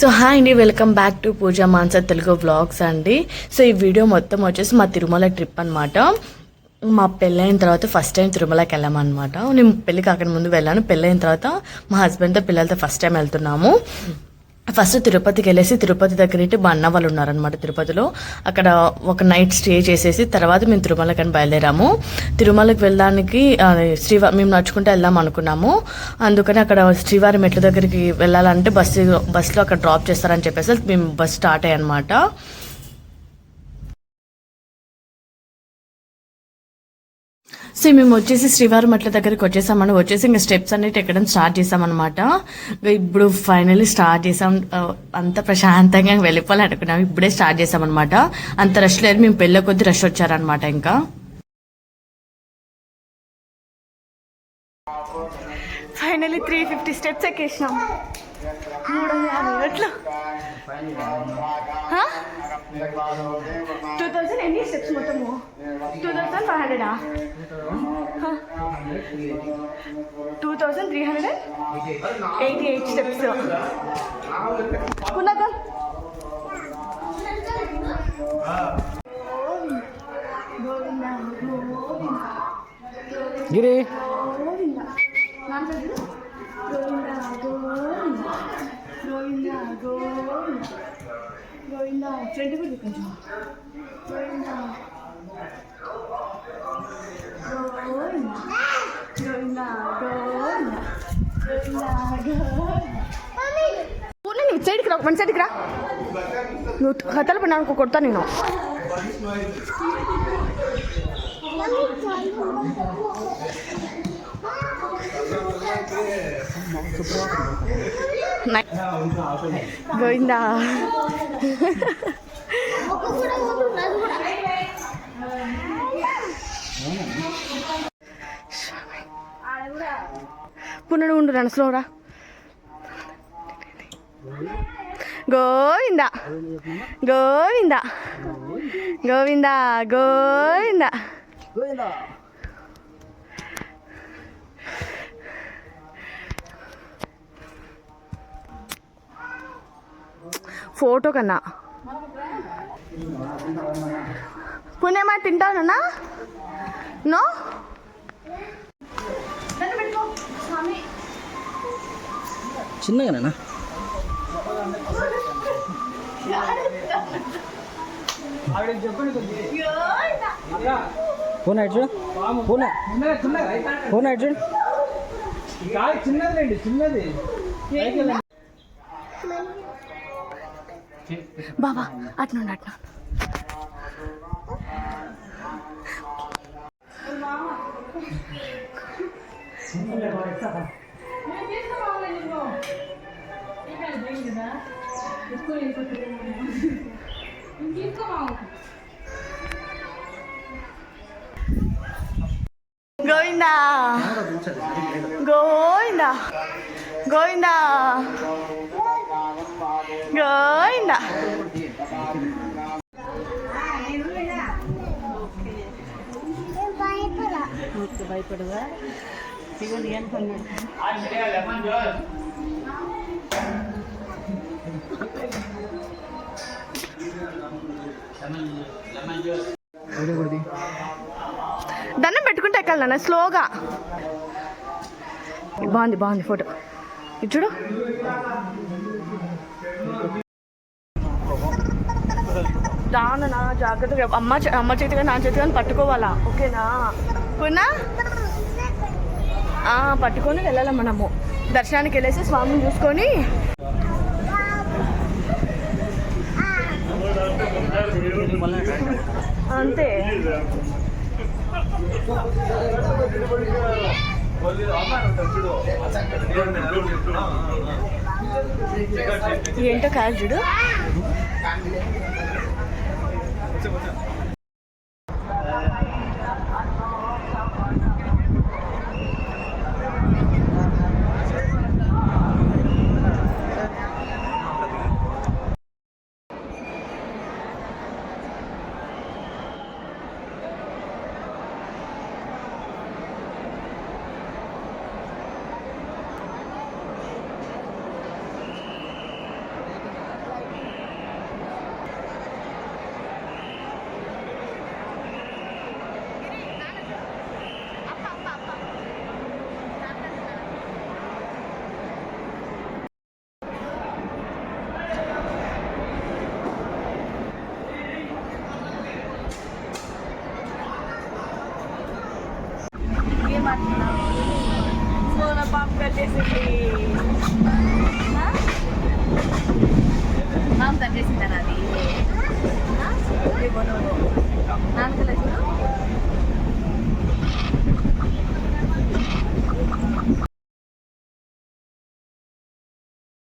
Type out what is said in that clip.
So hi అండి welcome back to Pooja Mansa Telugu vlogs అండి. So ఈ video మొత్తం వచ్చేసి మా తిరుమల ట్రిప్ అనమాట మా పెళ్ళైన తర్వాత ఫస్ట్ టైం తిరుమలకి వెళ్ళామన్నమాట. నేను పెళ్ళి కాక ముందు వెళ్ళాను. పెళ్ళైన తర్వాత మా హస్బెండ్తో పిల్లలతో ఫస్ట్ టైం వెళ్తున్నాము. ఫస్ట్ తిరుపతికి వెళ్ళేసి తిరుపతి దగ్గర ఇటు మా అన్న వాళ్ళు ఉన్నారనమాట తిరుపతిలో. అక్కడ ఒక నైట్ స్టే చేసేసి తర్వాత మేము తిరుమలకి బయలుదేరాము. తిరుమలకి వెళ్ళడానికి శ్రీవారి మేము నడుచుకుంటూ వెళ్దాం అనుకున్నాము. అందుకని అక్కడ శ్రీవారి మెట్ల దగ్గరికి వెళ్ళాలంటే బస్సు బస్సులో అక్కడ డ్రాప్ చేస్తారని చెప్పేసి మేము బస్ స్టార్ట్ అయ్యనమాట సో మేము వచ్చేసి శ్రీవారి మట్ల దగ్గరికి వచ్చేసామని వచ్చేసి ఇంకా స్టెప్స్ అన్నిటి ఎక్కడం స్టార్ట్ చేసామన్నమాట. ఇప్పుడు ఫైనల్లీ స్టార్ట్ చేసాం. అంత ప్రశాంతంగా వెళ్ళిపోవాలి అనుకున్నాం. ఇప్పుడే స్టార్ట్ చేసామన్నమాట. అంత రష్ లేదు. మేము పెళ్ళి కొద్ది రష్ వచ్చారనమాట ఇంకా. ఫైనల్లీ త్రీ ఫిఫ్టీ స్టెప్స్ ఎక్కేసినాం. మూడు వందల యాభై థౌసండ్ ఎన్ని స్టెప్స్ మొత్తము two thousand five hundred two thousand three hundred eighty eight steps కున్నాక గిరి ఫ్రంట్ కూడా కొంచెం గోవిందా గోవిందా గోవిందా గోవిందా పూర్ణ సైడ్కి రా మన సైడ్కి రా. నువ్వు కథలు పడినా అనుకో కొడతా నేను. నై- గోవిందా. పునడు ఉండు నన్ను స్లోరా గోవింద. గోవింద. గోవింద గోవింద. ఫోటో కన్నా. పుణ్యమా తింటానన్నా? నో? చిన్నగానేనా? ఫోన్ అటు చూడు ఫోన్ ఫోన్ కాదు చిన్నది. చిన్నది బాబా అట్నుండి అట్నా గోవిందా. గోవిందా. గోవిందా. గోవిందా దండం పెట్టుకుంటే ఎక్కాలి నాన్న స్లోగా బాగుంది బాగుంది ఫోటో ఇటు చూడు. రానన్నా జాగ్రత్తగా అమ్మ అమ్మ చేతి కానీ నా చేతి కానీ పట్టుకోవాలా? ఓకేనా? పునా పట్టుకొని వెళ్ళాలి మనము. దర్శనానికి వెళ్ళేసి స్వామిని చూసుకొని. అంతే. ఏంటో కాదు చూడు. మాట్లాడుతున్నాం సో నా పాప కట్టేసింది పాప కట్టేసిందా నాది నాలుగు లక్షలు